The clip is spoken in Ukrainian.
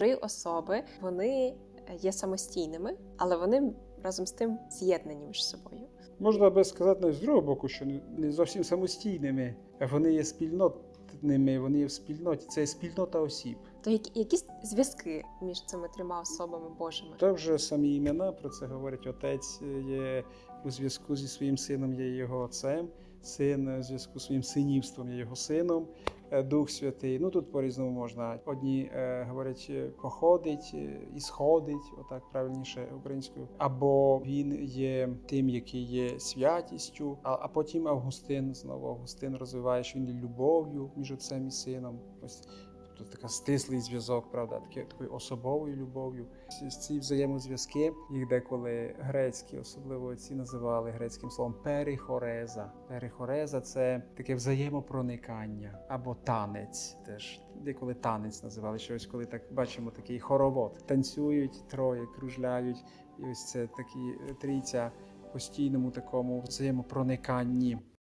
Три особи вони є самостійними, але вони разом з тим з'єднані між собою. Можна би сказати навіть з другого боку, що не- зовсім самостійними. Вони є спільнотними, вони є в спільноті. Це є спільнота осіб. То які, якісь зв'язки між цими трьома особами Божими? То вже самі імена про це говорять. Отець є у зв'язку зі своїм сином, є його отцем. Син у зв'язку з своїм синівством є його сином. Е, Дух Святий. Ну тут по-різному можна. Одні е, говорять, е, походить е, і сходить, отак правильніше українською. Або він є тим, який є святістю. А, а потім Августин знову Августин розвиває, що він любов'ю між отцем і сином. Ось Тобто така стислий зв'язок, правда, таке такою особовою любов'ю. Ці- взаємозв'язки, їх деколи грецькі, особливо ці називали грецьким словом перихореза. Перихореза це таке взаємопроникання або танець. Теж деколи танець називали щось, коли так бачимо такий хоровод. Танцюють троє, кружляють, і ось це такі е, трійця постійному такому взаємопрониканні.